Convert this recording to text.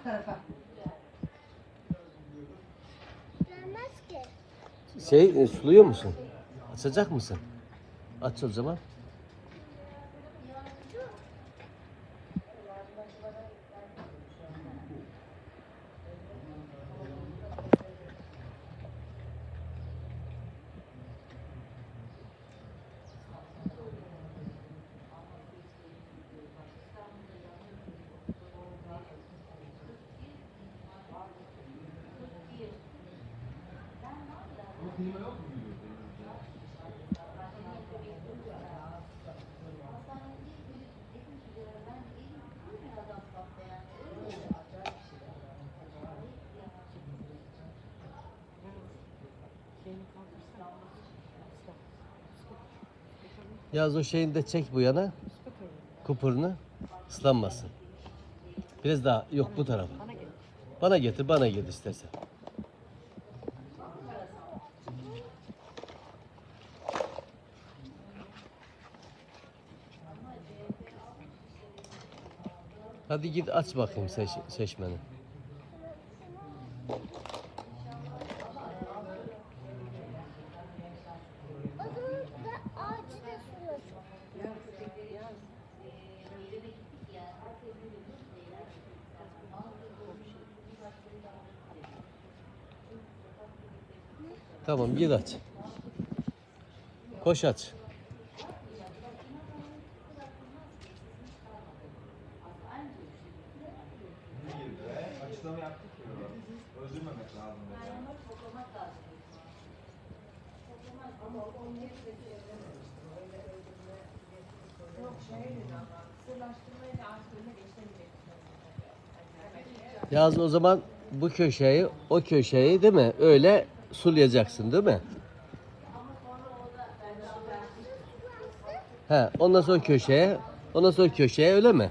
bu tarafa. Gelmez ki. Şey e, suluyor musun? Açacak mısın? Aç o zaman. Yaz o şeyini de çek bu yana. Kupurunu ıslanmasın. Biraz daha yok bu tarafa. Bana getir, bana getir istersen. Hadi git aç bakayım seç, seçmeni. Tamam git aç. Koş aç. Açıklama yaptık ya. Özlememek lazım. Yaz o zaman bu köşeyi, o köşeyi değil mi? Öyle sulayacaksın değil mi? He, ondan sonra köşeye, ondan sonra köşeye öyle mi?